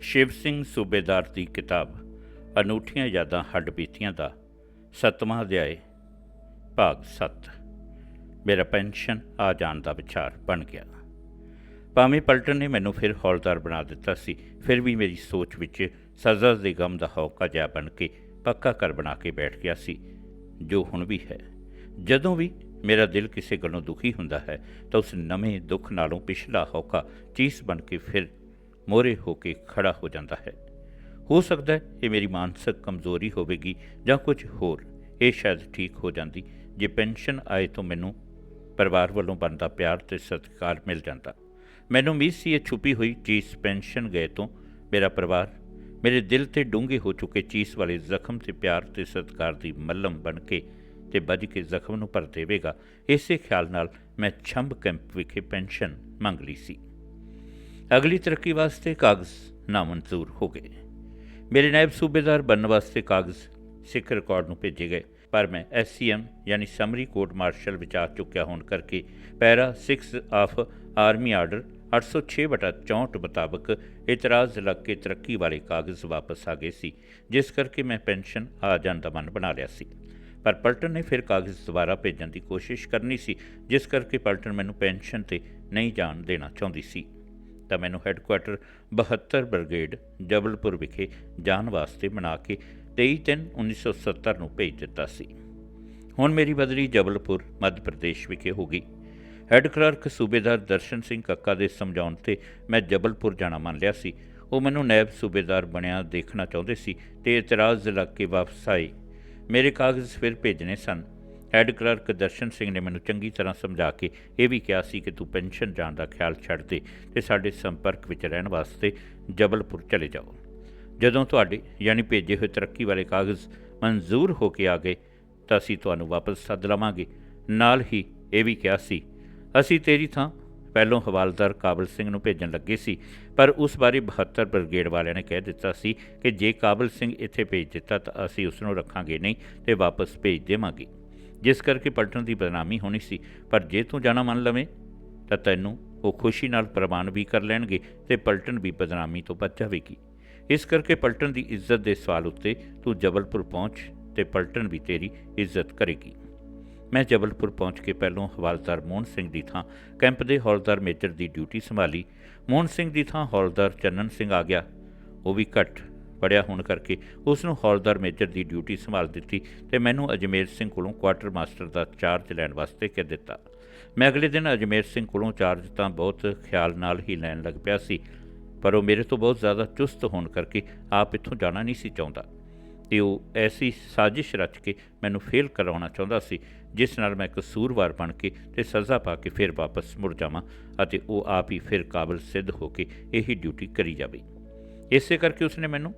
ਸ਼ਿਵ ਸਿੰਘ ਸੂਬੇਦਾਰ ਦੀ ਕਿਤਾਬ ਅਨੂਠੀਆਂ ਯਾਦਾਂ ਹੱਡ ਬੀਤੀਆਂ ਦਾ ਸੱਤਵਾਂ ਅਧਿਆਏ ਭਾਗ 7 ਮੇਰਾ ਪੈਨਸ਼ਨ ਆ ਜਾਣ ਦਾ ਵਿਚਾਰ ਬਣ ਗਿਆ। ਭਾਵੇਂ ਪਲਟਨ ਨੇ ਮੈਨੂੰ ਫਿਰ ਹੌਲਦਾਰ ਬਣਾ ਦਿੱਤਾ ਸੀ, ਫਿਰ ਵੀ ਮੇਰੀ ਸੋਚ ਵਿੱਚ ਸਜ਼ਾ ਦੇ ਗਮ ਦਾ ਹੌਕਾ ਜਿਹਾ ਬਣ ਕੇ ਪੱਕਾ ਘਰ ਬਣਾ ਕੇ ਬੈਠ ਗਿਆ ਸੀ, ਜੋ ਹੁਣ ਵੀ ਹੈ। ਜਦੋਂ ਵੀ ਮੇਰਾ ਦਿਲ ਕਿਸੇ ਗੱਲੋਂ ਦੁਖੀ ਹੁੰਦਾ ਹੈ, ਤਾਂ ਉਸ ਨਵੇਂ ਦੁੱਖ ਨਾਲੋਂ ਪਿਛਲਾ ਹੌਕਾ ਚੀਸ ਬਣ ਕੇ ਫਿਰ ਮੋਰੇ ਹੋ ਕੇ ਖੜਾ ਹੋ ਜਾਂਦਾ ਹੈ। ਹੋ ਸਕਦਾ ਹੈ ਇਹ ਮੇਰੀ ਮਾਨਸਿਕ ਕਮਜ਼ੋਰੀ ਹੋਵੇਗੀ ਜਾਂ ਕੁਝ ਹੋਰ। ਇਹ ਸ਼ਾਇਦ ਠੀਕ ਹੋ ਜਾਂਦੀ ਜੇ ਪੈਨਸ਼ਨ ਆਏ ਤਾਂ ਮੈਨੂੰ ਪਰਿਵਾਰ ਵੱਲੋਂ ਬਣਦਾ ਪਿਆਰ ਤੇ ਸਤਿਕਾਰ ਮਿਲ ਜਾਂਦਾ। ਮੈਨੂੰ ਉਮੀਦ ਸੀ ਇਹ ਛੁਪੀ ਹੋਈ ਚੀਜ਼ ਪੈਨਸ਼ਨ ਗਏ ਤੋਂ ਮੇਰਾ ਪਰਿਵਾਰ ਮੇਰੇ ਦਿਲ ਤੇ ਡੂੰਘੇ ਹੋ ਚੁੱਕੇ ਚੀਜ਼ ਵਾਲੇ ਜ਼ਖਮ ਤੇ ਪਿਆਰ ਤੇ ਸਤਿਕਾਰ ਦੀ ਮੱਲਮ ਬਣ ਕੇ ਤੇ ਵੱਜ ਕੇ ਜ਼ਖਮ ਨੂੰ ਭਰ ਦੇਵੇਗਾ। ਇਸੇ ਖਿਆਲ ਨਾਲ ਮੈਂ ਛੰਭ ਕੈਂਪ ਵਿਖੇ ਪੈਨਸ਼ਨ ਮੰਗ ਲਈ ਸੀ। ਅਗਲੀ ਤਰੱਕੀ ਵਾਸਤੇ ਕਾਗਜ਼ ਨਾਮਨਜ਼ੂਰ ਹੋ ਗਏ। ਮੇਰੇ ਨਾਇਬ ਸੂਬੇਦਾਰ ਬਣਨ ਵਾਸਤੇ ਕਾਗਜ਼ ਸਿੱਖ ਰਿਕਾਰਡ ਨੂੰ ਭੇਜੇ ਗਏ, ਪਰ ਮੈਂ ਐਸਸੀਐਮ ਯਾਨੀ ਸਮਰੀ ਕੋਰਟ ਮਾਰਸ਼ਲ ਵਿੱਚ ਆ ਚੁੱਕਿਆ ਹੋਣ ਕਰਕੇ ਪੈਰਾ 6 ਆਫ ਆਰਮੀ ਆਰਡਰ 806/64 ਮੁਤਾਬਕ ਇਤਰਾਜ਼ ਲੱਗ ਕੇ ਤਰੱਕੀ ਵਾਲੇ ਕਾਗਜ਼ ਵਾਪਸ ਆ ਗਏ ਸੀ, ਜਿਸ ਕਰਕੇ ਮੈਂ ਪੈਨਸ਼ਨ ਆ ਜਾਣ ਦਾ ਮਨ ਬਣਾ ਲਿਆ ਸੀ। ਪਰ ਪਲਟਨ ਨੇ ਫਿਰ ਕਾਗਜ਼ ਦੁਬਾਰਾ ਭੇਜਣ ਦੀ ਕੋਸ਼ਿਸ਼ ਕਰਨੀ ਸੀ, ਜਿਸ ਕਰਕੇ ਪਲਟਨ ਮੈਨੂੰ ਪੈਨਸ਼ਨ ਤੇ ਨਹੀਂ ਜਾਣ ਦੇਣਾ ਚਾਹੁੰਦੀ ਸੀ। ਤਾਂ ਮੈਨੂੰ ਹੈੱਡਕੁਆਟਰ 72 ਬ੍ਰਿਗੇਡ ਜਬਲਪੁਰ ਵਿਖੇ ਜਾਣ ਵਾਸਤੇ ਬਣਾ ਕੇ 23 ਤਿੰਨ 1970 ਨੂੰ ਭੇਜ ਦਿੱਤਾ ਸੀ। ਹੁਣ ਮੇਰੀ ਬਦਲੀ ਜਬਲਪੁਰ, ਮੱਧ ਪ੍ਰਦੇਸ਼ ਵਿਖੇ ਹੋ ਗਈ। ਹੈੱਡ ਕਲਰਕ ਸੂਬੇਦਾਰ ਦਰਸ਼ਨ ਸਿੰਘ ਕੱਕਾ ਦੇ ਸਮਝਾਉਣ ਤੇ ਮੈਂ ਜਬਲਪੁਰ ਜਾਣਾ ਮੰਨ ਲਿਆ ਸੀ। ਉਹ ਮੈਨੂੰ ਨਾਇਬ ਸੂਬੇਦਾਰ ਬਣਿਆ ਦੇਖਣਾ ਚਾਹੁੰਦੇ ਸੀ ਤੇ ਇਤਰਾਜ਼ ਲੱਗ ਕੇ ਵਾਪਸ ਆਏ। ਮੇਰੇ ਕਾਗਜ਼ ਫਿਰ ਭੇਜਣੇ ਸਨ। ਹੈੱਡ ਕਲਰਕ ਦਰਸ਼ਨ ਸਿੰਘ ਨੇ ਮੈਨੂੰ ਚੰਗੀ ਤਰ੍ਹਾਂ ਸਮਝਾ ਕੇ ਇਹ ਵੀ ਕਿਹਾ ਸੀ ਕਿ ਤੂੰ ਪੈਨਸ਼ਨ ਜਾਣ ਦਾ ਖਿਆਲ ਛੱਡ ਦੇ ਤੇ ਸਾਡੇ ਸੰਪਰਕ ਵਿੱਚ ਰਹਿਣ ਵਾਸਤੇ ਜਬਲਪੁਰ ਚਲੇ ਜਾਓ। ਜਦੋਂ ਤੁਹਾਡੇ ਯਾਨੀ ਭੇਜੇ ਹੋਏ ਤਰੱਕੀ ਵਾਲੇ ਕਾਗਜ਼ ਮਨਜ਼ੂਰ ਹੋ ਕੇ ਆ ਗਏ, ਤਾਂ ਅਸੀਂ ਤੁਹਾਨੂੰ ਵਾਪਸ ਸੱਦ ਲਵਾਂਗੇ। ਨਾਲ ਹੀ ਇਹ ਵੀ ਕਿਹਾ ਸੀ, ਅਸੀਂ ਤੇਰੀ ਥਾਂ ਪਹਿਲੋਂ ਹਵਾਲਦਾਰ ਕਾਬਲ ਸਿੰਘ ਨੂੰ ਭੇਜਣ ਲੱਗੇ ਸੀ, ਪਰ ਉਸ ਬਾਰੇ 72 ਬ੍ਰਿਗੇਡ ਵਾਲਿਆਂ ਨੇ ਕਹਿ ਦਿੱਤਾ ਸੀ ਕਿ ਜੇ ਕਾਬਲ ਸਿੰਘ ਇੱਥੇ ਭੇਜ ਦਿੱਤਾ ਤਾਂ ਅਸੀਂ ਉਸ ਨੂੰ ਰੱਖਾਂਗੇ ਨਹੀਂ ਤੇ ਵਾਪਸ ਭੇਜ ਦੇਵਾਂਗੇ। ਜਿਸ ਕਰਕੇ ਪਲਟਣ ਦੀ ਬਦਨਾਮੀ ਹੋਣੀ ਸੀ। ਪਰ ਜੇ ਤੂੰ ਜਾਣਾ ਮੰਨ ਲਵੇਂ, ਤਾਂ ਤੈਨੂੰ ਉਹ ਖੁਸ਼ੀ ਨਾਲ ਪ੍ਰਵਾਨ ਵੀ ਕਰ ਲੈਣਗੇ ਤੇ ਪਲਟਣ ਵੀ ਬਦਨਾਮੀ ਤੋਂ ਬਚ ਜਾਵੇਗੀ। ਇਸ ਕਰਕੇ ਪਲਟਣ ਦੀ ਇੱਜ਼ਤ ਦੇ ਸਵਾਲ ਉੱਤੇ ਤੂੰ ਜਬਲਪੁਰ ਪਹੁੰਚ ਤੇ ਪਲਟਣ ਵੀ ਤੇਰੀ ਇੱਜ਼ਤ ਕਰੇਗੀ। ਮੈਂ ਜਬਲਪੁਰ ਪਹੁੰਚ ਕੇ ਪਹਿਲੋਂ ਹਵਾਲਦਾਰ ਮੋਹਨ ਸਿੰਘ ਦੀ ਥਾਂ ਕੈਂਪ ਦੇ ਹੌਲਦਾਰ ਮੇਜਰ ਦੀ ਡਿਊਟੀ ਸੰਭਾਲੀ। ਮੋਹਨ ਸਿੰਘ ਦੀ ਥਾਂ ਹੌਲਦਾਰ ਚੰਨਨ ਸਿੰਘ ਆ ਗਿਆ। ਉਹ ਵੀ ਘੱਟ ਪੜਿਆ ਹੋਣ ਕਰਕੇ ਉਸ ਨੂੰ ਹੌਲਦਾਰ ਮੇਜਰ ਦੀ ਡਿਊਟੀ ਸੰਭਾਲ ਦਿੱਤੀ ਤੇ ਮੈਨੂੰ ਅਜਮੇਰ ਸਿੰਘ ਕੋਲੋਂ ਕੁਆਟਰ ਮਾਸਟਰ ਦਾ ਚਾਰਜ ਲੈਣ ਵਾਸਤੇ ਕਹਿ ਦਿੱਤਾ। ਮੈਂ ਅਗਲੇ ਦਿਨ ਅਜਮੇਰ ਸਿੰਘ ਕੋਲੋਂ ਚਾਰਜ ਤਾਂ ਬਹੁਤ ਖਿਆਲ ਨਾਲ ਹੀ ਲੈਣ ਲੱਗ ਪਿਆ ਸੀ, ਪਰ ਉਹ ਮੇਰੇ ਤੋਂ ਬਹੁਤ ਜ਼ਿਆਦਾ ਚੁਸਤ ਹੋਣ ਕਰਕੇ ਆਪ ਇੱਥੋਂ ਜਾਣਾ ਨਹੀਂ ਸੀ ਚਾਹੁੰਦਾ। ਤੇ ਉਹ ਐਸੀ ਸਾਜ਼ਿਸ਼ ਰਚ ਕੇ ਮੈਨੂੰ ਫੇਲ ਕਰਾਉਣਾ ਚਾਹੁੰਦਾ ਸੀ, ਜਿਸ ਨਾਲ ਮੈਂ ਕਸੂਰਵਾਰ ਬਣ ਕੇ ਤੇ ਸਜ਼ਾ ਪਾ ਕੇ ਫਿਰ ਵਾਪਸ ਮੁੜ ਜਾਵਾਂ ਅਤੇ ਉਹ ਆਪ ਹੀ ਫਿਰ ਕਾਬਲ ਸਿੱਧ ਹੋ ਕੇ ਇਹੀ ਡਿਊਟੀ ਕਰੀ ਜਾਵੇ। ਇਸੇ ਕਰਕੇ ਉਸਨੇ ਮੈਨੂੰ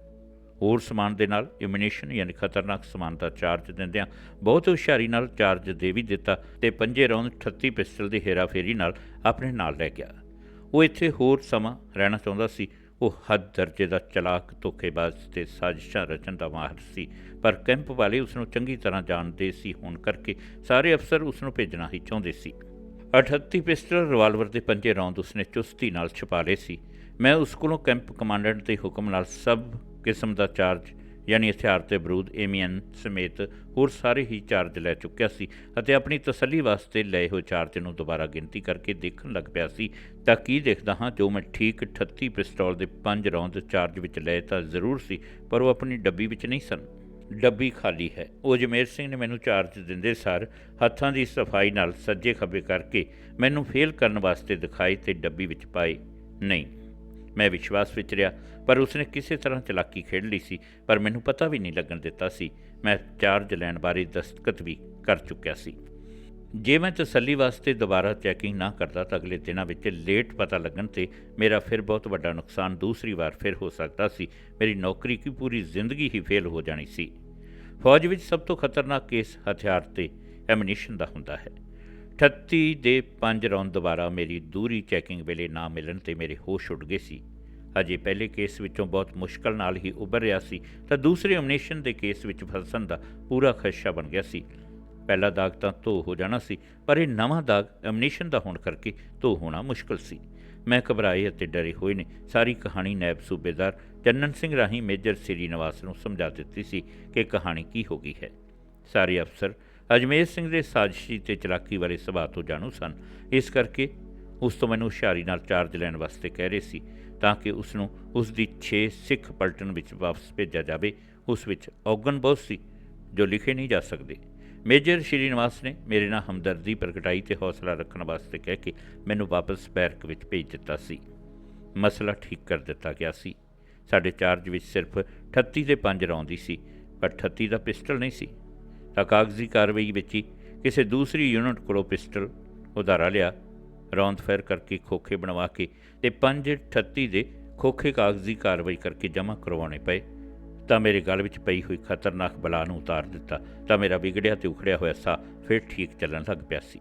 ਹੋਰ ਸਮਾਨ ਦੇ ਨਾਲ ਇਮਿਨੇਸ਼ਨ ਯਾਨੀ ਖਤਰਨਾਕ ਸਮਾਨ ਦਾ ਚਾਰਜ ਦਿੰਦਿਆਂ ਬਹੁਤ ਹੁਸ਼ਿਆਰੀ ਨਾਲ ਚਾਰਜ ਦੇ ਵੀ ਦਿੱਤਾ ਤੇ ਪੰਜੇ ਰੌਂਦ 38 ਪਿਸਟਲ ਦੀ ਹੇਰਾਫੇਰੀ ਨਾਲ ਆਪਣੇ ਨਾਲ ਲੈ ਗਿਆ। ਉਹ ਇੱਥੇ ਹੋਰ ਸਮਾਂ ਰਹਿਣਾ ਚਾਹੁੰਦਾ ਸੀ। ਉਹ ਹੱਦ ਦਰਜੇ ਦਾ ਚਲਾਕ, ਧੋਖੇਬਾਜ਼ ਤੇ ਸਾਜ਼ਿਸ਼ਾਂ ਰਚਣ ਦਾ ਮਾਹਰ ਸੀ। ਪਰ ਕੈਂਪ ਵਾਲੇ ਉਸ ਨੂੰ ਚੰਗੀ ਤਰ੍ਹਾਂ ਜਾਣਦੇ ਸੀ, ਹੋਣ ਕਰਕੇ ਸਾਰੇ ਅਫਸਰ ਉਸ ਨੂੰ ਭੇਜਣਾ ਹੀ ਚਾਹੁੰਦੇ ਸੀ। 38 ਪਿਸਟਲ ਰਿਵਾਲਵਰ ਦੇ ਪੰਜੇ ਰੌਂਦ ਉਸਨੇ ਚੁਸਤੀ ਨਾਲ ਛੁਪਾ ਲਏ ਸੀ। ਮੈਂ ਉਸ ਕੋਲੋਂ ਕੈਂਪ ਕਮਾਂਡੈਂਟ ਦੇ ਹੁਕਮ ਨਾਲ ਸਭ ਕਿਸਮ ਦਾ ਚਾਰਜ, ਯਾਨੀ ਹਥਿਆਰ ਤੇ ਬਰੂਦ, ਏਮੀਅਨ ਸਮੇਤ ਹੋਰ ਸਾਰੇ ਹੀ ਚਾਰਜ ਲੈ ਚੁੱਕਿਆ ਸੀ ਅਤੇ ਆਪਣੀ ਤਸੱਲੀ ਵਾਸਤੇ ਲਏ ਹੋਏ ਚਾਰਜ ਨੂੰ ਦੁਬਾਰਾ ਗਿਣਤੀ ਕਰਕੇ ਦੇਖਣ ਲੱਗ ਪਿਆ ਸੀ ਤਾਂ ਕੀ ਦੇਖਦਾ ਹਾਂ, ਜੋ ਮੈਂ ਠੀਕ 38 ਪਿਸਤੌਲ ਦੇ 5 ਰੌਂਦ ਚਾਰਜ ਵਿੱਚ ਲਏ ਤਾਂ ਜ਼ਰੂਰ ਸੀ, ਪਰ ਉਹ ਆਪਣੀ ਡੱਬੀ ਵਿੱਚ ਨਹੀਂ ਸਨ। ਡੱਬੀ ਖਾਲੀ ਹੈ। ਉਹ ਜਮੇਰ ਸਿੰਘ ਨੇ ਮੈਨੂੰ ਚਾਰਜ ਦਿੰਦੇ ਸਾਰ ਹੱਥਾਂ ਦੀ ਸਫ਼ਾਈ ਨਾਲ ਸੱਜੇ ਖੱਬੇ ਕਰਕੇ ਮੈਨੂੰ ਫੇਲ ਕਰਨ ਵਾਸਤੇ ਦਿਖਾਈ ਤੇ ਡੱਬੀ ਵਿੱਚ ਪਾਏ ਨਹੀਂ। ਮੈਂ ਵਿਸ਼ਵਾਸ ਵਿੱਚ ਰਿਹਾ, ਪਰ ਉਸਨੇ ਕਿਸੇ ਤਰ੍ਹਾਂ ਚਲਾਕੀ ਖੇਡ ਲਈ ਸੀ, ਪਰ ਮੈਨੂੰ ਪਤਾ ਵੀ ਨਹੀਂ ਲੱਗਣ ਦਿੱਤਾ ਸੀ। ਮੈਂ ਚਾਰਜ ਲੈਣ ਬਾਰੇ ਦਸਤਖਤ ਵੀ ਕਰ ਚੁੱਕਿਆ ਸੀ। ਜੇ ਮੈਂ ਤਸੱਲੀ ਵਾਸਤੇ ਦੁਬਾਰਾ ਚੈਕਿੰਗ ਨਾ ਕਰਦਾ ਤਾਂ ਅਗਲੇ ਦਿਨਾਂ ਵਿੱਚ ਲੇਟ ਪਤਾ ਲੱਗਣ ਤੇ ਮੇਰਾ ਫਿਰ ਬਹੁਤ ਵੱਡਾ ਨੁਕਸਾਨ ਦੂਸਰੀ ਵਾਰ ਫਿਰ ਹੋ ਸਕਦਾ ਸੀ। ਮੇਰੀ ਨੌਕਰੀ ਕੀ ਪੂਰੀ ਜ਼ਿੰਦਗੀ ਹੀ ਫੇਲ ਹੋ ਜਾਣੀ ਸੀ। ਫੌਜ ਵਿੱਚ ਸਭ ਤੋਂ ਖਤਰਨਾਕ ਕੇਸ ਹਥਿਆਰ ਤੇ ਐਮਨੀਸ਼ਨ ਦਾ ਹੁੰਦਾ ਹੈ। 38 ਦੇ 5 ਰੌਂਦ ਦੁਬਾਰਾ ਮੇਰੀ ਦੂਰੀ ਚੈਕਿੰਗ ਵੇਲੇ ਨਾ ਮਿਲਣ ਤੇ ਮੇਰੇ ਹੋਸ਼ ਉੱਡ ਗਏ ਸੀ। ਅਜੇ ਪਹਿਲੇ ਕੇਸ ਵਿੱਚੋਂ ਬਹੁਤ ਮੁਸ਼ਕਲ ਨਾਲ ਹੀ ਉੱਭਰ ਰਿਹਾ ਸੀ, ਤਾਂ ਦੂਸਰੇ ਅਮਨੇਸ਼ਨ ਦੇ ਕੇਸ ਵਿੱਚ ਫਸਣ ਦਾ ਪੂਰਾ ਖਦਸ਼ਾ ਬਣ ਗਿਆ ਸੀ। ਪਹਿਲਾ ਦਾਗ ਤਾਂ ਧੋ ਹੋ ਜਾਣਾ ਸੀ, ਪਰ ਇਹ ਨਵਾਂ ਦਾਗ ਅਮਨੇਸ਼ਨ ਦਾ ਹੋਣ ਕਰਕੇ ਧੋ ਹੋਣਾ ਮੁਸ਼ਕਲ ਸੀ। ਮੈਂ ਘਬਰਾਏ ਅਤੇ ਡਰੇ ਹੋਏ ਨੇ, ਸਾਰੀ ਕਹਾਣੀ ਨੈਬ ਸੂਬੇਦਾਰ ਚੰਨਨ ਸਿੰਘ ਰਾਹੀਂ ਮੇਜਰ ਸ੍ਰੀ ਨਿਵਾਸ ਨੂੰ ਸਮਝਾ ਦਿੱਤੀ ਸੀ ਕਿ ਕਹਾਣੀ ਕੀ ਹੋ ਗਈ ਹੈ। ਸਾਰੇ ਅਫਸਰ ਅਜਮੇਰ ਸਿੰਘ ਦੇ ਸਾਜ਼ਿਸ਼ੀ ਤੇ ਚਲਾਕੀ ਬਾਰੇ ਸੁਭਾਅ ਤੋਂ ਜਾਣੂ ਸਨ। ਇਸ ਕਰਕੇ ਉਸ ਤੋਂ ਮੈਨੂੰ ਹੁਸ਼ਿਆਰੀ ਨਾਲ ਚਾਰਜ ਲੈਣ ਵਾਸਤੇ ਕਹਿ ਰਹੇ ਸੀ ਤਾਂ ਕਿ ਉਸ ਨੂੰ ਉਸ ਦੀ 6 ਸਿੱਖ ਪਲਟਨ ਵਿੱਚ ਵਾਪਸ ਭੇਜਿਆ ਜਾਵੇ। ਉਸ ਵਿੱਚ ਔਗਣ ਬਹੁਤ ਸੀ ਜੋ ਲਿਖੇ ਨਹੀਂ ਜਾ ਸਕਦੇ। ਮੇਜਰ ਸ਼੍ਰੀ ਨਿਵਾਸ ਨੇ ਮੇਰੇ ਨਾਲ ਹਮਦਰਦੀ ਪ੍ਰਗਟਾਈ ਤੇ ਹੌਸਲਾ ਰੱਖਣ ਵਾਸਤੇ ਕਹਿ ਕੇ ਮੈਨੂੰ ਵਾਪਸ ਬੈਰਕ ਵਿੱਚ ਭੇਜ ਦਿੱਤਾ ਸੀ। ਮਸਲਾ ਠੀਕ ਕਰ ਦਿੱਤਾ ਗਿਆ ਸੀ। ਸਾਡੇ ਚਾਰਜ ਵਿੱਚ ਸਿਰਫ 38 ਦੇ 5 ਰੌਂਦੀ ਸੀ, ਪਰ 38 ਦਾ ਪਿਸਟਲ ਨਹੀਂ ਸੀ। ਤਾਂ ਕਾਗਜ਼ੀ ਕਾਰਵਾਈ ਵਿੱਚ ਹੀ ਕਿਸੇ ਦੂਸਰੀ ਯੂਨਿਟ ਕੋਲੋਂ ਪਿਸਟਲ ਉਧਾਰਾ ਲਿਆ। ਰੌਂਦ ਫਾਇਰ ਕਰਕੇ ਖੋਖੇ ਬਣਵਾ ਕੇ ਤੇ 538 ਦੇ ਖੋਖੇ ਕਾਗਜ਼ੀ ਕਾਰਵਾਈ ਕਰਕੇ ਜਮ੍ਹਾਂ ਕਰਵਾਉਣੇ ਪਏ। ਤਾਂ ਮੇਰੇ ਗਲ ਵਿੱਚ ਪਈ ਹੋਈ ਖਤਰਨਾਕ ਬਲਾ ਨੂੰ ਉਤਾਰ ਦਿੱਤਾ। ਤਾਂ ਮੇਰਾ ਵਿਗੜਿਆ ਤੇ ਉਖੜਿਆ ਹੋਇਆ ਸਾਹ ਫਿਰ ਠੀਕ ਚੱਲਣ ਲੱਗ ਪਿਆ ਸੀ।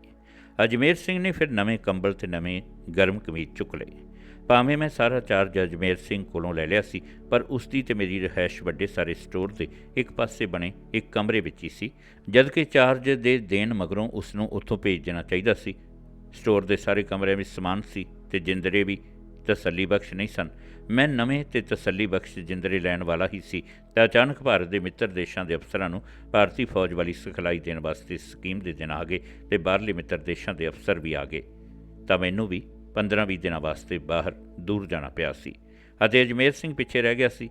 ਅਜਮੇਰ ਸਿੰਘ ਨੇ ਫਿਰ ਨਵੇਂ ਕੰਬਲ ਤੇ ਨਵੇਂ ਗਰਮ ਕਮੀਜ਼ ਚੁੱਕ ਲਏ। ਭਾਵੇਂ ਮੈਂ ਸਾਰਾ ਚਾਰਜ ਅਜਮੇਰ ਸਿੰਘ ਕੋਲੋਂ ਲੈ ਲਿਆ ਸੀ, ਪਰ ਉਸ ਦੀ ਤੇ ਮੇਰੀ ਰਹਿائش ਵੱਡੇ ਸਾਰੇ ਸਟੋਰ ਦੇ ਇੱਕ ਪਾਸੇ ਬਣੇ ਇੱਕ ਕਮਰੇ ਵਿੱਚ ਹੀ ਸੀ, ਜਦਕਿ ਚਾਰਜ ਦੇ ਦੇਣ ਮਗਰੋਂ ਉਸ ਨੂੰ ਉੱਥੋਂ ਭੇਜ ਦੇਣਾ ਚਾਹੀਦਾ ਸੀ। ਸਟੋਰ ਦੇ ਸਾਰੇ ਕਮਰੇ ਵਿੱਚ ਸਮਾਨ ਸੀ ਤੇ ਜਿੰਦਰੇ ਵੀ ਤਸੱਲੀ ਬਖਸ਼ ਨਹੀਂ ਸਨ। ਮੈਂ ਨਵੇਂ ਤੇ ਤਸੱਲੀ ਬਖਸ਼ ਜਿੰਦਰੇ ਲੈਣ ਵਾਲਾ ਹੀ ਸੀ ਤਾਂ ਅਚਾਨਕ ਭਾਰਤ ਦੇ ਮਿੱਤਰ ਦੇਸ਼ਾਂ ਦੇ ਅਫਸਰਾਂ ਨੂੰ ਭਾਰਤੀ ਫੌਜ ਵਾਲੀ ਸਿਖਲਾਈ ਦੇਣ ਵਾਸਤੇ ਸਕੀਮ ਦੇ ਦਿਨ ਆ ਗਏ ਤੇ ਬਾਹਰਲੇ ਮਿੱਤਰ ਦੇਸ਼ਾਂ ਦੇ ਅਫਸਰ ਵੀ ਆ ਗਏ। ਤਾਂ ਮੈਨੂੰ ਵੀ 15-20 ਦਿਨਾਂ ਵਾਸਤੇ ਬਾਹਰ ਦੂਰ ਜਾਣਾ ਪਿਆ ਸੀ। ਅਤੇ ਅਜਮੇਰ ਸਿੰਘ ਪਿੱਛੇ ਰਹਿ ਗਿਆ ਸੀ।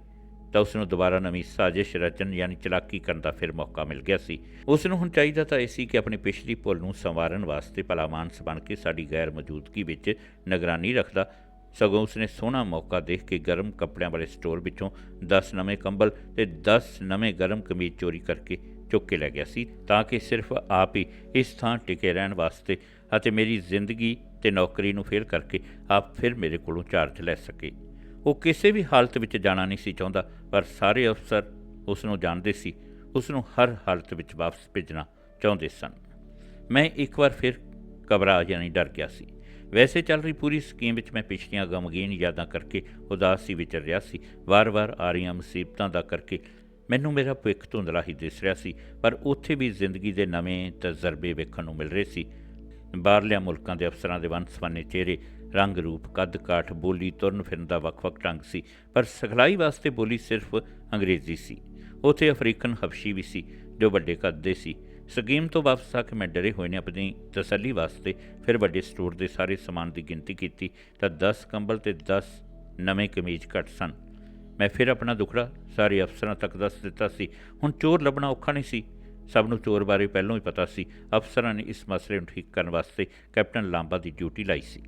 ਤਾਂ ਉਸ ਨੂੰ ਦੁਬਾਰਾ ਨਵੀਂ ਸਾਜ਼ਿਸ਼ ਰਚਨ ਯਾਨੀ ਚਲਾਕੀ ਕਰਨ ਦਾ ਫਿਰ ਮੌਕਾ ਮਿਲ ਗਿਆ ਸੀ। ਉਸ ਨੂੰ ਹੁਣ ਚਾਹੀਦਾ ਤਾਂ ਇਹ ਸੀ ਕਿ ਆਪਣੀ ਪਿਛਲੀ ਭੁੱਲ ਨੂੰ ਸੰਵਾਰਨ ਵਾਸਤੇ ਭਲਾਮਾਨਸ ਬਣ ਕੇ ਸਾਡੀ ਗੈਰ ਮੌਜੂਦਗੀ ਵਿੱਚ ਨਿਗਰਾਨੀ ਰੱਖਦਾ। ਸਗੋਂ ਉਸਨੇ ਸੋਹਣਾ ਮੌਕਾ ਦੇਖ ਕੇ ਗਰਮ ਕੱਪੜਿਆਂ ਵਾਲੇ ਸਟੋਰ ਵਿੱਚੋਂ 10 ਨਵੇਂ ਕੰਬਲ ਤੇ 10 ਨਵੇਂ ਗਰਮ ਕਮੀਜ਼ ਚੋਰੀ ਕਰਕੇ ਚੁੱਕ ਕੇ ਲੈ ਗਿਆ ਸੀ, ਤਾਂ ਕਿ ਸਿਰਫ ਆਪ ਹੀ ਇਸ ਥਾਂ ਟਿਕੇ ਰਹਿਣ ਵਾਸਤੇ ਅਤੇ ਮੇਰੀ ਜ਼ਿੰਦਗੀ ਤੇ ਨੌਕਰੀ ਨੂੰ ਫੇਲ ਕਰਕੇ ਆਪ ਫਿਰ ਮੇਰੇ ਕੋਲੋਂ ਚਾਰਜ ਲੈ ਸਕੇ। ਉਹ ਕਿਸੇ ਵੀ ਹਾਲਤ ਵਿੱਚ ਜਾਣਾ ਨਹੀਂ ਸੀ ਚਾਹੁੰਦਾ, ਪਰ ਸਾਰੇ ਅਫਸਰ ਉਸ ਨੂੰ ਜਾਣਦੇ ਸੀ। ਉਸ ਨੂੰ ਹਰ ਹਾਲਤ ਵਿੱਚ ਵਾਪਸ ਭੇਜਣਾ ਚਾਹੁੰਦੇ ਸਨ। ਮੈਂ ਇੱਕ ਵਾਰ ਫਿਰ ਘਬਰਾ ਜਾਣੀ ਡਰ ਗਿਆ ਸੀ। ਵੈਸੇ ਚੱਲ ਰਹੀ ਪੂਰੀ ਸਕੀਮ ਵਿੱਚ ਮੈਂ ਪਿਛਲੀਆਂ ਗਮਗੀਨ ਯਾਦਾਂ ਕਰਕੇ ਉਦਾਸ ਸੀ ਵਿਚਰ ਰਿਹਾ ਸੀ। ਵਾਰ-ਵਾਰ ਆ ਰਹੀਆਂ ਮੁਸੀਬਤਾਂ ਦਾ ਕਰਕੇ ਮੈਨੂੰ ਮੇਰਾ ਭਵਿੱਖ ਧੁੰਦਲਾ ਹੀ ਦਿਸ ਰਿਹਾ ਸੀ, ਪਰ ਉੱਥੇ ਵੀ ਜ਼ਿੰਦਗੀ ਦੇ ਨਵੇਂ ਤਜਰਬੇ ਵੇਖਣ ਨੂੰ ਮਿਲ ਰਹੇ ਸੀ। ਬਾਹਰਲਿਆਂ ਮੁਲਕਾਂ ਦੇ ਅਫਸਰਾਂ ਦੇ ਵੰਨ-ਸਵੰਨੇ ਚਿਹਰੇ ਰੰਗ ਰੂਪ ਕੱਦ ਕਾਠ ਬੋਲੀ ਤੁਰਨ ਫਿਰਨ ਦਾ ਵੱਖ-ਵੱਖ ਢੰਗ ਸੀ, ਪਰ ਸਿਖਲਾਈ ਵਾਸਤੇ ਬੋਲੀ ਸਿਰਫ ਅੰਗਰੇਜ਼ੀ ਸੀ। ਉੱਥੇ ਅਫਰੀਕਨ ਹਬਸ਼ੀ ਵੀ ਸੀ, ਜੋ ਵੱਡੇ ਕੱਦ ਦੇ ਸੀ। ਸਕੀਮ ਤੋਂ ਵਾਪਸ ਆ ਕੇ ਮੈਂ ਡਰੇ ਹੋਏ ਨੇ ਆਪਣੀ ਤਸੱਲੀ ਵਾਸਤੇ ਫਿਰ ਵੱਡੇ ਸਟੋਰ ਦੇ ਸਾਰੇ ਸਮਾਨ ਦੀ ਗਿਣਤੀ ਕੀਤੀ ਤਾਂ 10 ਕੰਬਲ ਤੇ 10 ਨਵੇਂ ਕਮੀਜ਼ ਘੱਟ ਸਨ। ਮੈਂ ਫਿਰ ਆਪਣਾ ਦੁਖੜਾ ਸਾਰੇ ਅਫਸਰਾਂ ਤੱਕ ਦੱਸ ਦਿੱਤਾ ਸੀ, ਹੁਣ ਚੋਰ ਲੱਭਣਾ ਔਖਾ ਨਹੀਂ ਸੀ। ਸਭ ਨੂੰ ਚੋਰ ਬਾਰੇ ਪਹਿਲਾਂ ਹੀ ਪਤਾ ਸੀ। ਅਫਸਰਾਂ ਨੇ ਇਸ ਮਸਲੇ ਨੂੰ ਠੀਕ ਕਰਨ ਵਾਸਤੇ ਕੈਪਟਨ ਲਾਂਬਾ ਦੀ ਡਿਊਟੀ ਲਾਈ ਸੀ।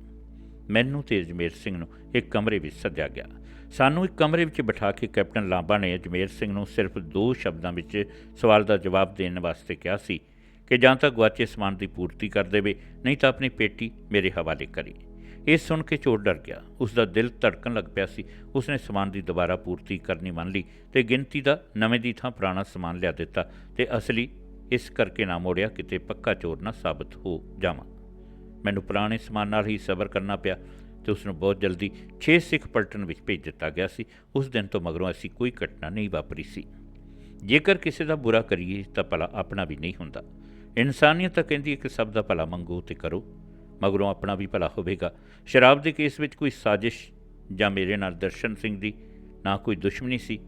ਮੈਨੂੰ ਤੇ ਅਜਮੇਰ ਸਿੰਘ ਨੂੰ ਇੱਕ ਕਮਰੇ ਵਿੱਚ ਸੱਦਿਆ ਗਿਆ। ਸਾਨੂੰ ਇੱਕ ਕਮਰੇ ਵਿੱਚ ਬਿਠਾ ਕੇ ਕੈਪਟਨ ਲਾਂਬਾ ਨੇ ਅਜਮੇਰ ਸਿੰਘ ਨੂੰ ਸਿਰਫ ਦੋ ਸ਼ਬਦਾਂ ਵਿੱਚ ਸਵਾਲ ਦਾ ਜਵਾਬ ਦੇਣ ਵਾਸਤੇ ਕਿਹਾ ਸੀ ਕਿ ਜਾਂ ਤਾਂ ਗਵਾਚੇ ਸਮਾਨ ਦੀ ਪੂਰਤੀ ਕਰ ਦੇਵੇ, ਨਹੀਂ ਤਾਂ ਆਪਣੀ ਪੇਟੀ ਮੇਰੇ ਹਵਾਲੇ ਕਰੇ। ਇਹ ਸੁਣ ਕੇ ਚੋਰ ਡਰ ਗਿਆ। ਉਸ ਦਾ ਦਿਲ ਧੜਕਣ ਲੱਗ ਪਿਆ ਸੀ। ਉਸਨੇ ਸਮਾਨ ਦੀ ਦੁਬਾਰਾ ਪੂਰਤੀ ਕਰਨੀ ਮੰਨ ਲਈ ਤੇ ਗਿਣਤੀ ਦਾ ਨਵੇਂ ਦੀ ਥਾਂ ਪੁਰਾਣਾ ਸਮਾਨ ਲਿਆ ਦਿੱਤਾ ਤੇ ਅਸਲੀ ਇਸ ਕਰਕੇ ਨਾ ਮੋੜਿਆ ਕਿਤੇ ਪੱਕਾ ਚੋਰ ਨਾ ਸਾਬਤ ਹੋ ਜਾਵਾਂ। ਮੈਨੂੰ ਪੁਰਾਣੇ ਸਮਾਨ ਨਾਲ ਹੀ ਸਬਰ ਕਰਨਾ ਪਿਆ ਤੇ ਉਸ ਨੂੰ ਬਹੁਤ ਜਲਦੀ 6 ਸਿੱਖ ਪਲਟਨ ਵਿੱਚ ਭੇਜ ਦਿੱਤਾ ਗਿਆ ਸੀ। ਉਸ ਦਿਨ ਤੋਂ ਮਗਰੋਂ ਐਸੀ ਕੋਈ ਘਟਨਾ ਨਹੀਂ ਵਾਪਰੀ ਸੀ। ਜੇਕਰ ਕਿਸੇ ਦਾ ਬੁਰਾ ਕਰੀਏ ਤਾਂ ਭਲਾ ਆਪਣਾ ਵੀ ਨਹੀਂ ਹੁੰਦਾ। ਇਨਸਾਨੀਅਤ ਤਾਂ ਕਹਿੰਦੀ ਹੈ ਕਿ ਸਭ ਦਾ ਭਲਾ ਮੰਗੋ ਤੇ ਕਰੋ। ਮਗਰੋਂ ਆਪਣਾ ਵੀ ਭਲਾ ਹੋਵੇਗਾ। ਸ਼ਰਾਬ ਦੇ ਕੇਸ ਵਿੱਚ ਕੋਈ ਸਾਜ਼ਿਸ਼ ਜਾਂ ਮੇਰੇ ਨਾਲ ਦਰਸ਼ਨ ਸਿੰਘ ਦੀ ਨਾ ਕੋਈ ਦੁਸ਼ਮਣੀ ਸੀ।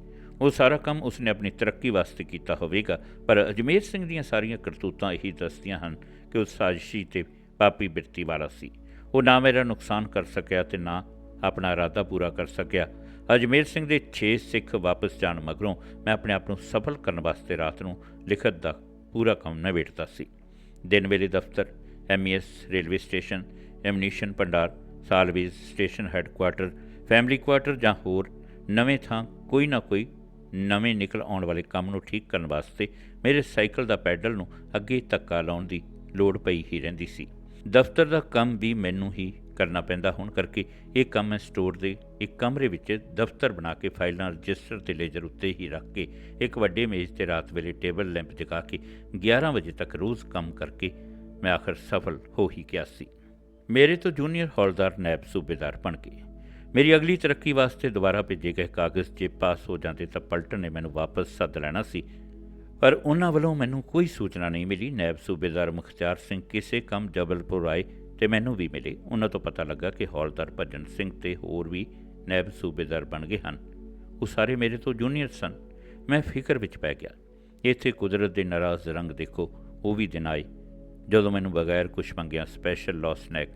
ਉਹ ਸਾਰਾ ਕੰਮ ਉਸਨੇ ਆਪਣੀ ਤਰੱਕੀ ਵਾਸਤੇ ਕੀਤਾ ਹੋਵੇਗਾ। ਪਰ ਅਜਮੇਰ ਸਿੰਘ ਦੀਆਂ ਸਾਰੀਆਂ ਕਰਤੂਤਾਂ ਇਹੀ ਦੱਸਦੀਆਂ ਹਨ ਕਿ ਉਹ ਸਾਜ਼ਿਸ਼ੀ ਤੇ ਪਾਪੀ ਬਿਰਤੀ ਵਾਲਾ ਸੀ। ਉਹ ਨਾ ਮੇਰਾ ਨੁਕਸਾਨ ਕਰ ਸਕਿਆ ਤੇ ਨਾ ਆਪਣਾ ਇਰਾਦਾ ਪੂਰਾ ਕਰ ਸਕਿਆ। ਅਜਮੇਰ ਸਿੰਘ ਦੇ 6 ਸਿੱਖ ਵਾਪਸ ਜਾਣ ਮਗਰੋਂ ਮੈਂ ਆਪਣੇ ਆਪ ਨੂੰ ਸਫਲ ਕਰਨ ਵਾਸਤੇ ਰਾਤ ਨੂੰ ਲਿਖਤ ਦਾ ਪੂਰਾ ਕੰਮ ਨਿਬੇੜਦਾ ਸੀ। ਦਿਨ ਵੇਲੇ ਦਫ਼ਤਰ ਐਮਈਐਸ ਰੇਲਵੇ ਸਟੇਸ਼ਨ, ਐਮਨੀਸ਼ਨ ਭੰਡਾਰ, salvage station headquarter, family quarter ਜਾਂ ਹੋਰ ਨਵੇਂ ਥਾਂ ਕੋਈ ਨਾ ਕੋਈ ਨਵੇਂ ਨਿਕਲ ਆਉਣ ਵਾਲੇ ਕੰਮ ਨੂੰ ਠੀਕ ਕਰਨ ਵਾਸਤੇ ਮੇਰੇ ਸਾਈਕਲ ਦਾ ਪੈਡਲ ਨੂੰ ਅੱਗੇ ਧੱਕਾ ਲਾਉਣ ਦੀ ਲੋੜ ਪਈ ਹੀ ਰਹਿੰਦੀ ਸੀ। ਦਫ਼ਤਰ ਦਾ ਕੰਮ ਵੀ ਮੈਨੂੰ ਹੀ ਕਰਨਾ ਪੈਂਦਾ ਹੋਣ ਕਰਕੇ ਇਹ ਕੰਮ ਮੈਂ ਸਟੋਰ ਦੇ ਇੱਕ ਕਮਰੇ ਵਿੱਚ ਦਫ਼ਤਰ ਬਣਾ ਕੇ ਫਾਈਲਾਂ ਰਜਿਸਟਰ ਤੇ ਲੇਜ਼ਰ ਉੱਤੇ ਹੀ ਰੱਖ ਕੇ ਇੱਕ ਵੱਡੇ ਮੇਜ਼ ਤੇ ਰਾਤ ਵੇਲੇ ਟੇਬਲ ਲੈਂਪ ਜਗਾ ਕੇ 11 ਵਜੇ ਤੱਕ ਰੋਜ਼ ਕੰਮ ਕਰਕੇ ਮੈਂ ਆਖਰ ਸਫਲ ਹੋ ਹੀ ਗਿਆ ਸੀ। ਮੇਰੇ ਤੋਂ ਜੂਨੀਅਰ ਹੌਲਦਾਰ ਨੈਬ ਸੂਬੇਦਾਰ ਬਣ ਗਏ ਮੇਰੀ ਅਗਲੀ ਤਰੱਕੀ ਵਾਸਤੇ ਦੁਬਾਰਾ ਭੇਜੇ ਗਏ ਕਾਗਜ਼ ਜੇ ਪਾਸ ਹੋ ਜਾਂਦੇ ਤਾਂ ਪਲਟਨ ਨੇ ਮੈਨੂੰ ਵਾਪਸ ਸੱਦ ਲੈਣਾ ਸੀ। ਪਰ ਉਹਨਾਂ ਵੱਲੋਂ ਮੈਨੂੰ ਕੋਈ ਸੂਚਨਾ ਨਹੀਂ ਮਿਲੀ। ਨੈਬ ਸੂਬੇਦਾਰ ਮੁਖਤਿਆਰ ਸਿੰਘ ਕਿਸੇ ਕੰਮ ਜਬਲਪੁਰ ਆਏ ਤੇ ਮੈਨੂੰ ਵੀ ਮਿਲੇ। ਉਹਨਾਂ ਤੋਂ ਪਤਾ ਲੱਗਾ ਕਿ ਹੌਲਦਾਰ ਭਜਨ ਸਿੰਘ ਤੇ ਹੋਰ ਵੀ ਨੈਬ ਸੂਬੇਦਾਰ ਬਣ ਗਏ ਹਨ। ਉਹ ਸਾਰੇ ਮੇਰੇ ਤੋਂ ਜੂਨੀਅਰ ਸਨ। ਮੈਂ ਫਿਕਰ ਵਿੱਚ ਪੈ ਗਿਆ। ਇੱਥੇ ਕੁਦਰਤ ਦੇ ਨਾਰਾਜ਼ ਰੰਗ ਦੇਖੋ, ਉਹ ਵੀ ਦਿਨ ਆਏ। ਜਦੋਂ ਮੈਨੂੰ ਬਗੈਰ ਕੁਛ ਮੰਗਿਆ ਸਪੈਸ਼ਲ ਲਾਸ ਸਨੈਕ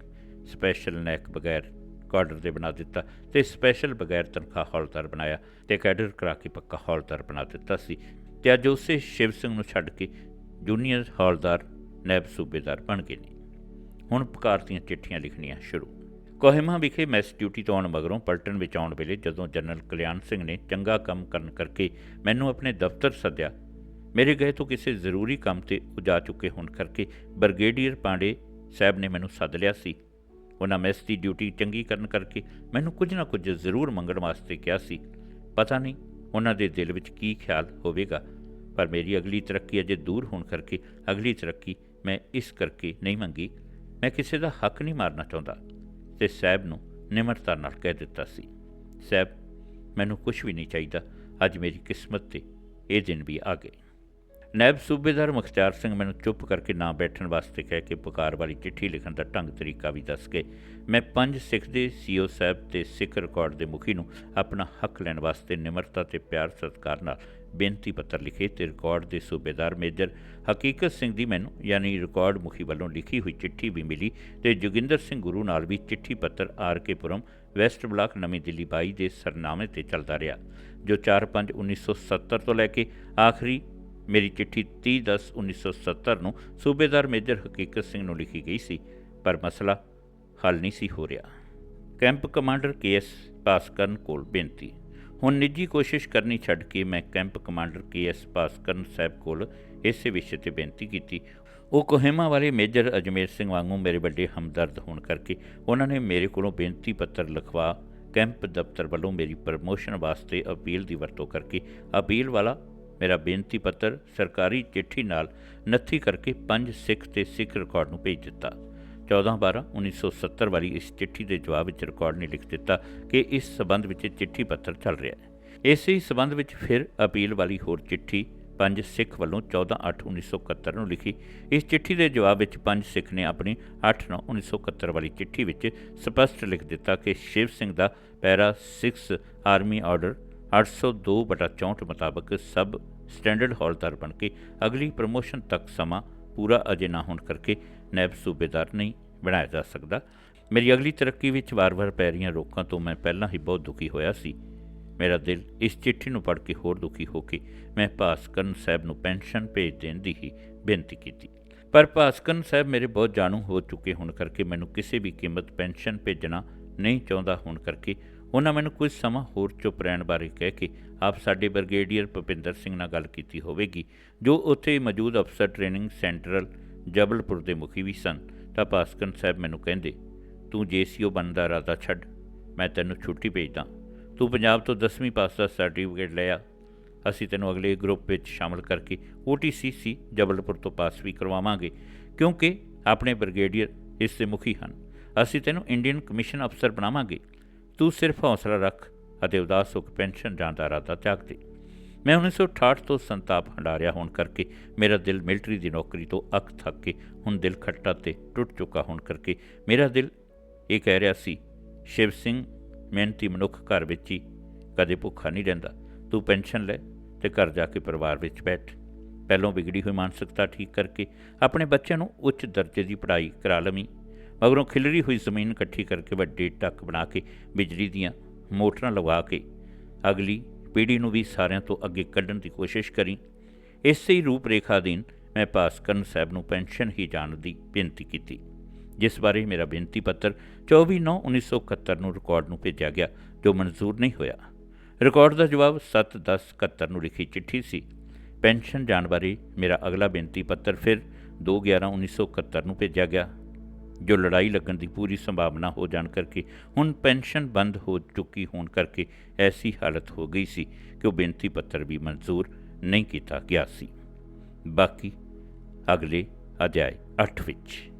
ਸਪੈਸ਼ਲ ਨੈਕ ਬਗੈਰ ਕਾਰਡਰ ਦੇ ਬਣਾ ਦਿੱਤਾ ਤੇ ਸਪੈਸ਼ਲ ਬਗੈਰ ਤਨਖਾਹ ਹੌਲਦਾਰ ਬਣਾਇਆ ਤੇ ਕੈਡਰ ਕਰਾ ਕੇ ਪੱਕਾ ਹੌਲਦਾਰ ਬਣਾ ਦਿੱਤਾ ਸੀ ਤੇ ਅੱਜ ਉਸੇ ਸ਼ਿਵ ਸਿੰਘ ਨੂੰ ਛੱਡ ਕੇ ਜੂਨੀਅਰ ਹੌਲਦਾਰ ਨੈਬ ਸੂਬੇਦਾਰ ਬਣ ਗਏ ਨੇ। ਹੁਣ ਪੁਕਾਰ ਦੀਆਂ ਚਿੱਠੀਆਂ ਲਿਖਣੀਆਂ ਸ਼ੁਰੂ। ਕੋਹਿਮਾ ਵਿਖੇ ਮੈਸ ਡਿਊਟੀ ਤੋਂ ਆਉਣ ਮਗਰੋਂ ਪਲਟਨ ਵਿੱਚ ਆਉਣ ਵੇਲੇ ਜਦੋਂ ਜਨਰਲ ਕਲਿਆਣ ਸਿੰਘ ਨੇ ਚੰਗਾ ਕੰਮ ਕਰਨ ਕਰਕੇ ਮੈਨੂੰ ਆਪਣੇ ਦਫ਼ਤਰ ਸੱਦਿਆ ਮੇਰੇ ਗਏ ਤੋਂ ਕਿਸੇ ਜ਼ਰੂਰੀ ਕੰਮ ਤੇ ਉਹ ਜਾ ਚੁੱਕੇ ਹੋਣ ਕਰਕੇ ਬਰਗੇਡੀਅਰ ਪਾਂਡੇ ਸਾਹਿਬ ਨੇ ਮੈਨੂੰ ਸੱਦ ਲਿਆ ਸੀ। ਉਹਨਾਂ ਮੈਸ ਦੀ ਡਿਊਟੀ ਚੰਗੀ ਕਰਨ ਕਰਕੇ ਮੈਨੂੰ ਕੁਝ ਨਾ ਕੁਝ ਜ਼ਰੂਰ ਮੰਗਣ ਵਾਸਤੇ ਕਿਹਾ ਸੀ। ਪਤਾ ਨਹੀਂ ਉਹਨਾਂ ਦੇ ਦਿਲ ਵਿੱਚ ਕੀ ਖਿਆਲ ਹੋਵੇਗਾ, ਪਰ ਮੇਰੀ ਅਗਲੀ ਤਰੱਕੀ ਅਜੇ ਦੂਰ ਹੋਣ ਕਰਕੇ ਅਗਲੀ ਤਰੱਕੀ ਮੈਂ ਇਸ ਕਰਕੇ ਨਹੀਂ ਮੰਗੀ। ਮੈਂ ਕਿਸੇ ਦਾ ਹੱਕ ਨਹੀਂ ਮਾਰਨਾ ਚਾਹੁੰਦਾ ਤੇ ਸਾਹਿਬ ਨੂੰ ਨਿਮਰਤਾ ਨਾਲ ਕਹਿ ਦਿੱਤਾ ਸੀ। ਸਾਹਿਬ, ਮੈਨੂੰ ਕੁਝ ਵੀ ਨਹੀਂ ਚਾਹੀਦਾ। ਅੱਜ ਮੇਰੀ ਕਿਸਮਤ ਤੇ ਇਹ ਦਿਨ ਵੀ ਆ ਗਏ। ਨੈਬ ਸੂਬੇਦਾਰ ਮੁਖਤਿਆਰ ਸਿੰਘ ਮੈਨੂੰ ਚੁੱਪ ਕਰਕੇ ਨਾ ਬੈਠਣ ਵਾਸਤੇ ਕਹਿ ਕੇ ਪੁਕਾਰ ਵਾਲੀ ਚਿੱਠੀ ਲਿਖਣ ਦਾ ਢੰਗ ਤਰੀਕਾ ਵੀ ਦੱਸ ਗਏ। ਮੈਂ ਪੰਜ ਸਿੱਖ ਦੇ ਸੀਓ ਸਾਹਿਬ ਤੇ ਸਿੱਖ ਰਿਕਾਰਡ ਦੇ ਮੁਖੀ ਨੂੰ ਆਪਣਾ ਹੱਕ ਲੈਣ ਵਾਸਤੇ ਨਿਮਰਤਾ ਤੇ ਪਿਆਰ ਸਤਿਕਾਰ ਨਾਲ ਬੇਨਤੀ ਪੱਤਰ ਲਿਖੇ ਤੇ ਰਿਕਾਰਡ ਦੇ ਸੂਬੇਦਾਰ ਮੇਜਰ ਹਕੀਕਤ ਸਿੰਘ ਦੀ ਮੈਨੂੰ, ਯਾਨੀ ਰਿਕਾਰਡ ਮੁਖੀ ਵੱਲੋਂ ਲਿਖੀ ਹੋਈ ਚਿੱਠੀ ਵੀ ਮਿਲੀ ਤੇ ਜੋਗਿੰਦਰ ਸਿੰਘ ਗੁਰੂ ਨਾਲ ਵੀ ਚਿੱਠੀ ਪੱਤਰ R K Puram, West Block ਨਵੀਂ ਦਿੱਲੀ 22 ਦੇ ਸਰਨਾਮੇ ਤੇ ਚੱਲਦਾ ਰਿਹਾ, ਜੋ 4/5/1970 ਤੋਂ ਲੈ ਕੇ ਆਖਰੀ ਮੇਰੀ ਚਿੱਠੀ 30/10/1970 ਨੂੰ ਸੂਬੇਦਾਰ ਮੇਜਰ ਹਕੀਕਤ ਸਿੰਘ ਨੂੰ ਲਿਖੀ ਗਈ ਸੀ, ਪਰ ਮਸਲਾ ਹੱਲ ਨਹੀਂ ਸੀ ਹੋ ਰਿਹਾ। ਕੈਂਪ ਕਮਾਂਡਰ ਕੇਐਸ ਪਾਸਕਰਨ ਕੋਲ ਬੇਨਤੀ, ਹੁਣ ਨਿੱਜੀ ਕੋਸ਼ਿਸ਼ ਕਰਨੀ ਛੱਡ ਕੇ ਮੈਂ camp commander KS Paskaran sahib ਕੋਲ ਇਸੇ ਵਿਸ਼ੇ ਤੇ ਬੇਨਤੀ ਕੀਤੀ। ਉਹ ਕੋਹਿਮਾ ਵਾਲੇ ਮੇਜਰ ਅਜਮੇਰ ਸਿੰਘ ਵਾਂਗੂ ਮੇਰੇ ਵੱਡੇ ਹਮਦਰਦ ਹੋਣ ਕਰਕੇ ਉਹਨਾਂ ਨੇ ਮੇਰੇ ਕੋਲੋਂ ਬੇਨਤੀ ਪੱਤਰ ਲਿਖਵਾ, ਕੈਂਪ ਦਫ਼ਤਰ ਵੱਲੋਂ ਮੇਰੀ ਪ੍ਰਮੋਸ਼ਨ ਵਾਸਤੇ ਅਪੀਲ ਦੀ ਵਰਤੋਂ ਕਰਕੇ ਅਪੀਲ ਵਾਲਾ ਮੇਰਾ ਬੇਨਤੀ ਪੱਤਰ ਸਰਕਾਰੀ ਚਿੱਠੀ ਨਾਲ ਨੱਥੀ ਕਰਕੇ ਪੰਜ ਸਿੱਖ ਤੇ ਸਿੱਖ ਰਿਕਾਰਡ ਨੂੰ ਭੇਜ ਦਿੱਤਾ। 14/12/1970 ਵਾਲੀ ਇਸ ਚਿੱਠੀ ਦੇ ਜਵਾਬ ਵਿੱਚ ਰਿਕਾਰਡ ਨੇ ਲਿਖ ਦਿੱਤਾ ਕਿ ਇਸ ਸਬੰਧ ਵਿੱਚ ਚਿੱਠੀ ਪੱਤਰ ਚੱਲ ਰਿਹਾ ਹੈ। ਇਸੇ ਹੀ ਸਬੰਧ ਵਿੱਚ ਫਿਰ ਅਪੀਲ ਵਾਲੀ ਹੋਰ ਚਿੱਠੀ ਪੰਜ ਸਿੱਖ ਵੱਲੋਂ 14/8/1971 ਨੂੰ ਲਿਖੀ। ਇਸ ਚਿੱਠੀ ਦੇ ਜਵਾਬ ਵਿੱਚ ਪੰਜ ਸਿੱਖ ਨੇ ਆਪਣੀ 8/9/1971 ਵਾਲੀ ਚਿੱਠੀ ਵਿੱਚ ਸਪਸ਼ਟ ਲਿਖ ਦਿੱਤਾ ਕਿ ਸ਼ਿਵ ਸਿੰਘ ਦਾ ਪੈਰਾ 6 ਆਰਮੀ ਆਰਡਰ 802/64 ਮੁਤਾਬਕ ਸਬ ਸਟੈਂਡਰਡ ਹੌਲਦਾਰ ਬਣ ਕੇ ਅਗਲੀ ਪ੍ਰਮੋਸ਼ਨ ਤੱਕ ਸਮਾਂ ਪੂਰਾ ਅਜੇ ਨਾ ਹੋਣ ਕਰਕੇ ਨੈਬ ਸੂਬੇਦਾਰ ਨਹੀਂ ਬਣਾਇਆ ਜਾ ਸਕਦਾ। ਮੇਰੀ ਅਗਲੀ ਤਰੱਕੀ ਵਿੱਚ ਵਾਰ-ਵਾਰ ਪੈ ਰਹੀਆਂ ਰੋਕਾਂ ਤੋਂ ਮੈਂ ਪਹਿਲਾਂ ਹੀ ਬਹੁਤ ਦੁਖੀ ਹੋਇਆ ਸੀ। ਮੇਰਾ ਦਿਲ ਇਸ ਚਿੱਠੀ ਨੂੰ ਪੜ੍ਹ ਕੇ ਹੋਰ ਦੁਖੀ ਹੋ ਕੇ ਮੈਂ ਭਾਸਕਰਨ ਸਾਹਿਬ ਨੂੰ ਪੈਨਸ਼ਨ ਭੇਜ ਦੇਣ ਦੀ ਹੀ ਬੇਨਤੀ ਕੀਤੀ। ਪਰ ਭਾਸਕਰਨ ਸਾਹਿਬ ਮੇਰੇ ਬਹੁਤ ਜਾਣੂ ਹੋ ਚੁੱਕੇ ਹੋਣ ਕਰਕੇ ਮੈਨੂੰ ਕਿਸੇ ਵੀ ਕੀਮਤ ਪੈਨਸ਼ਨ ਭੇਜਣਾ ਨਹੀਂ ਚਾਹੁੰਦਾ ਹੋਣ ਕਰਕੇ ਉਹਨਾਂ ਮੈਨੂੰ ਕੁਝ ਸਮਾਂ ਹੋਰ ਚੁੱਪ ਰਹਿਣ ਬਾਰੇ ਕਹਿ ਕੇ ਆਪ ਸਾਡੇ ਬ੍ਰਿਗੇਡੀਅਰ ਭੁਪਿੰਦਰ ਸਿੰਘ ਨਾਲ ਗੱਲ ਕੀਤੀ ਹੋਵੇਗੀ, ਜੋ ਉੱਥੇ ਮੌਜੂਦ ਅਫਸਰ ਟ੍ਰੇਨਿੰਗ ਸੈਂਟਰਲ ਜਬਲਪੁਰ ਦੇ ਮੁਖੀ ਵੀ ਸਨ। ਤਾਂ ਭਾਸਕਰਨ ਸਾਹਿਬ ਮੈਨੂੰ ਕਹਿੰਦੇ, ਤੂੰ ਜੀਸੀਓ ਬਣਦਾ ਇਰਾਦਾ ਛੱਡ, ਮੈਂ ਤੈਨੂੰ ਛੁੱਟੀ ਭੇਜਦਾ। ਤੂੰ ਪੰਜਾਬ ਤੋਂ 10ਵੀਂ ਪਾਸ ਦਾ ਸਰਟੀਫਿਕੇਟ ਲਿਆ ਅਸੀਂ ਤੈਨੂੰ ਅਗਲੇ ਗਰੁੱਪ ਵਿੱਚ ਸ਼ਾਮਲ ਕਰਕੇ OTCC ਜਬਲਪੁਰ ਤੋਂ ਪਾਸ ਵੀ ਕਰਵਾਵਾਂਗੇ, ਕਿਉਂਕਿ ਆਪਣੇ ਬ੍ਰਿਗੇਡੀਅਰ ਇਸ ਦੇ ਮੁਖੀ ਹਨ। ਅਸੀਂ ਤੈਨੂੰ ਇੰਡੀਅਨ ਕਮਿਸ਼ਨ ਅਫਸਰ ਬਣਾਵਾਂਗੇ। ਤੂੰ ਸਿਰਫ ਹੌਸਲਾ ਰੱਖ ਅਤੇ ਉਦਾਸ ਹੋ ਕੇ ਪੈਨਸ਼ਨ ਜਾਣ ਦਾ ਇਰਾਦਾ ਤਿਆਗ ਦੇ। ਮੈਂ 1968 ਤੋਂ ਸੰਤਾਪ ਹੰਡਾਰਿਆ ਹੋਣ ਕਰਕੇ ਮੇਰਾ ਦਿਲ ਮਿਲਟਰੀ ਦੀ ਨੌਕਰੀ ਤੋਂ ਅੱਖ ਥੱਕ ਕੇ ਹੁਣ ਦਿਲ ਖੱਟਾ ਤੇ ਟੁੱਟ ਚੁੱਕਾ ਹੋਣ ਕਰਕੇ ਮੇਰਾ ਦਿਲ ਇਹ ਕਹਿ ਰਿਹਾ ਸੀ, ਸ਼ਿਵ ਸਿੰਘ ਮਿਹਨਤੀ ਮਨੁੱਖ ਘਰ ਵਿੱਚ ਹੀ ਕਦੇ ਭੁੱਖਾ ਨਹੀਂ ਰਹਿੰਦਾ। ਤੂੰ ਪੈਨਸ਼ਨ ਲੈ ਤੇ ਘਰ ਜਾ ਕੇ ਪਰਿਵਾਰ ਵਿੱਚ ਬੈਠ। ਪਹਿਲੋਂ ਵਿਗੜੀ ਹੋਈ ਮਾਨਸਿਕਤਾ ਠੀਕ ਕਰਕੇ ਆਪਣੇ ਬੱਚਿਆਂ ਨੂੰ ਉੱਚ ਦਰਜੇ ਦੀ ਪੜ੍ਹਾਈ ਕਰਾ ਲਵੀਂ। ਮਗਰੋਂ ਖਿਲਰੀ ਹੋਈ ਜ਼ਮੀਨ ਇਕੱਠੀ ਕਰਕੇ ਵੱਡੇ ਟੱਕ ਬਣਾ ਕੇ ਬਿਜਲੀ ਦੀਆਂ ਮੋਟਰਾਂ ਲਗਾ ਕੇ ਅਗਲੀ ਪੀੜ੍ਹੀ ਨੂੰ ਵੀ ਸਾਰਿਆਂ ਤੋਂ ਅੱਗੇ ਕੱਢਣ ਦੀ ਕੋਸ਼ਿਸ਼ ਕਰੀ। ਇਸੇ ਹੀ ਰੂਪ ਰੇਖਾ ਅਧੀਨ ਮੈਂ ਭਾਸਕਰਨ ਸਾਹਿਬ ਨੂੰ ਪੈਨਸ਼ਨ ਹੀ ਜਾਣ ਦੀ ਬੇਨਤੀ ਕੀਤੀ, ਜਿਸ ਬਾਰੇ ਮੇਰਾ ਬੇਨਤੀ ਪੱਤਰ 24/9/1971 ਨੂੰ ਰਿਕਾਰਡ ਨੂੰ ਭੇਜਿਆ ਗਿਆ, ਜੋ ਮਨਜ਼ੂਰ ਨਹੀਂ ਹੋਇਆ। ਰਿਕਾਰਡ ਦਾ ਜਵਾਬ 7/10/71 ਨੂੰ ਲਿਖੀ ਚਿੱਠੀ ਸੀ। ਪੈਨਸ਼ਨ ਜਾਣ ਬਾਰੇ ਮੇਰਾ ਅਗਲਾ ਬੇਨਤੀ ਪੱਤਰ ਫਿਰ 2/11/1971 ਨੂੰ ਭੇਜਿਆ ਗਿਆ। ਜੋ ਲੜਾਈ ਲੱਗਣ ਦੀ ਪੂਰੀ ਸੰਭਾਵਨਾ ਹੋ ਜਾਣ ਕਰਕੇ ਹੁਣ ਪੈਨਸ਼ਨ ਬੰਦ ਹੋ ਚੁੱਕੀ ਹੋਣ ਕਰਕੇ ਐਸੀ ਹਾਲਤ ਹੋ ਗਈ ਸੀ ਕਿ ਉਹ ਬੇਨਤੀ ਪੱਤਰ ਵੀ ਮਨਜ਼ੂਰ ਨਹੀਂ ਕੀਤਾ ਗਿਆ ਸੀ। ਬਾਕੀ ਅਗਲੇ ਅਧਿਆਇ 8 ਵਿੱਚ।